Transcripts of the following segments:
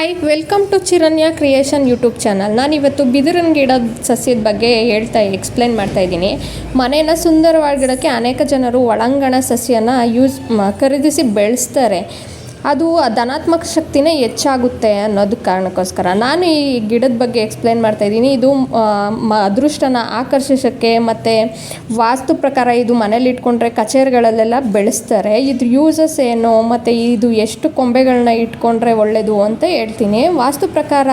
Hi welcome to Chiranya creation YouTube channel ನಾನಿವತ್ತು ಬಿದಿರಿನ ಗಿಡದ ಸಸ್ಯದ ಬಗ್ಗೆ ಹೇಳ್ತಾ ಎಕ್ಸ್ಪ್ಲೇನ್ ಮಾಡ್ತಾ ಇದ್ದೀನಿ. ಮನೆಯನ್ನು ಸುಂದರವಾಗಿಡೋಕ್ಕೆ ಅನೇಕ ಜನರು ಒಳಾಂಗಣ ಸಸ್ಯನ ಯೂಸ್ ಖರೀದಿಸಿ ಬೆಳೆಸ್ತಾರೆ. ಅದು ಆ ಧನಾತ್ಮಕ ಶಕ್ತಿನೇ ಹೆಚ್ಚಾಗುತ್ತೆ ಅನ್ನೋದು ಕಾರಣಕ್ಕೋಸ್ಕರ. ನಾನು ಈ ಗಿಡದ ಬಗ್ಗೆ ಎಕ್ಸ್ಪ್ಲೇನ್ ಮಾಡ್ತಾ ಇದ್ದೀನಿ. ಇದು ಮ, ಅದೃಷ್ಟನ ಆಕರ್ಷಿಸೋಕ್ಕೆ ಮತ್ತು ವಾಸ್ತು ಪ್ರಕಾರ ಇದು ಮನೇಲಿ ಇಟ್ಕೊಂಡ್ರೆ ಕಚೇರಿಗಳಲ್ಲೆಲ್ಲ ಬೆಳೆಸ್ತಾರೆ. ಇದ್ರ ಯೂಸಸ್ ಏನು, ಮತ್ತು ಇದು ಎಷ್ಟು ಕೊಂಬೆಗಳನ್ನ ಇಟ್ಕೊಂಡ್ರೆ ಒಳ್ಳೆಯದು ಅಂತ ಹೇಳ್ತೀನಿ. ವಾಸ್ತು ಪ್ರಕಾರ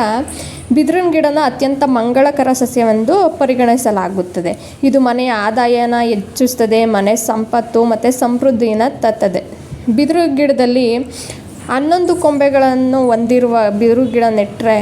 ಬಿದಿರಿನ ಗಿಡನ ಅತ್ಯಂತ ಮಂಗಳಕರ ಸಸ್ಯವೆಂದು ಪರಿಗಣಿಸಲಾಗುತ್ತದೆ. ಇದು ಮನೆಯ ಆದಾಯನ ಹೆಚ್ಚಿಸ್ತದೆ, ಮನೆ ಸಂಪತ್ತು ಮತ್ತು ಸಮೃದ್ಧಿನ ತತ್ತದೆ ಬಿದಿರು ಗಿಡದಲ್ಲಿ ಹನ್ನೊಂದು ಕೊಂಬೆಗಳನ್ನು ಹೊಂದಿರುವ ಬಿದಿರು ಗಿಡ ನೆಟ್ಟರೆ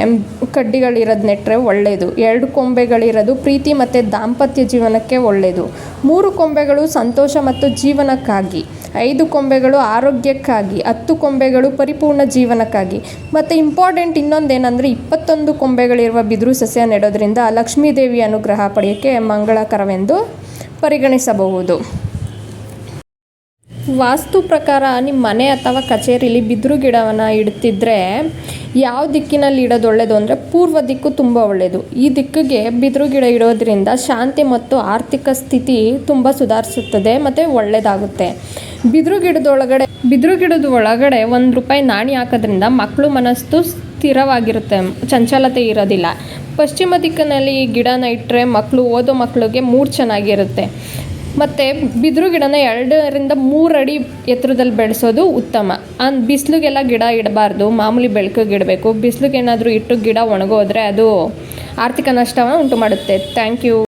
ಕಡ್ಡಿಗಳಿರೋದು ನೆಟ್ಟರೆ ಒಳ್ಳೆಯದು ಎರಡು ಕೊಂಬೆಗಳಿರೋದು ಪ್ರೀತಿ ಮತ್ತು ದಾಂಪತ್ಯ ಜೀವನಕ್ಕೆ ಒಳ್ಳೆಯದು ಮೂರು ಕೊಂಬೆಗಳು ಸಂತೋಷ ಮತ್ತು ಜೀವನಕ್ಕಾಗಿ. ಐದು ಕೊಂಬೆಗಳು ಆರೋಗ್ಯಕ್ಕಾಗಿ. ಹತ್ತು ಕೊಂಬೆಗಳು ಪರಿಪೂರ್ಣ ಜೀವನಕ್ಕಾಗಿ. ಮತ್ತು ಇಂಪಾರ್ಟೆಂಟ್ ಇನ್ನೊಂದೇನೆಂದರೆ ಇಪ್ಪತ್ತೊಂದು ಕೊಂಬೆಗಳಿರುವ ಬಿದಿರು ಸಸ್ಯ ನೆಡೋದ್ರಿಂದ ಲಕ್ಷ್ಮೀದೇವಿ ಅನುಗ್ರಹ ಪಡೆಯೋಕ್ಕೆ ಮಂಗಳಕರವೆಂದು ಪರಿಗಣಿಸಬಹುದು. ವಾಸ್ತು ಪ್ರಕಾರ ನಿಮ್ಮ ಮನೆ ಅಥವಾ ಕಚೇರಿಲಿ ಬಿದಿರು ಗಿಡವನ್ನು ಇಡ್ತಿದ್ರೆ ಯಾವ ದಿಕ್ಕಿನಲ್ಲಿ ಇಡೋದು ಒಳ್ಳೆಯದು ಅಂದರೆ ಪೂರ್ವ ದಿಕ್ಕು ತುಂಬ ಒಳ್ಳೆಯದು ಈ ದಿಕ್ಕಿಗೆ ಬಿದಿರು ಗಿಡ ಇಡೋದ್ರಿಂದ ಶಾಂತಿ ಮತ್ತು ಆರ್ಥಿಕ ಸ್ಥಿತಿ ತುಂಬ ಸುಧಾರಿಸುತ್ತದೆ ಮತ್ತು ಒಳ್ಳೆಯದಾಗುತ್ತೆ ಬಿದಿರು ಗಿಡದೊಳಗಡೆ, ಬಿದಿರು ಗಿಡದ ಒಳಗಡೆ ಒಂದು ರೂಪಾಯಿ ನಾಣಿ ಹಾಕೋದ್ರಿಂದ ಮಕ್ಕಳು ಮನಸ್ಸು ಸ್ಥಿರವಾಗಿರುತ್ತೆ, ಚಂಚಲತೆ ಇರೋದಿಲ್ಲ. ಪಶ್ಚಿಮ ದಿಕ್ಕಿನಲ್ಲಿ ಈ ಗಿಡನ ಇಟ್ಟರೆ ಮಕ್ಕಳು ಓದೋ ಮಕ್ಕಳಿಗೆ ಮೂಡ್ ಚೆನ್ನಾಗಿರುತ್ತೆ. ಮತ್ತು ಬಿದಿರು ಗಿಡನ ಎರಡರಿಂದ ಮೂರು ಅಡಿ ಎತ್ತರದಲ್ಲಿ ಬೆಳೆಸೋದು ಉತ್ತಮ. ಅಂದ್ ಬಿಸಿಲಿಗೆಲ್ಲ ಗಿಡ ಇಡಬಾರ್ದು, ಮಾಮೂಲಿ ಬೆಳಕಿಗೆ ಇಡಬೇಕು. ಬಿಸಿಲಿಗೆ ಏನಾದರೂ ಇಟ್ಟು ಗಿಡ ಒಣಗೋದ್ರೆ ಅದು ಆರ್ಥಿಕ ನಷ್ಟವನ್ನು ಉಂಟು ಮಾಡುತ್ತೆ ಥ್ಯಾಂಕ್ ಯು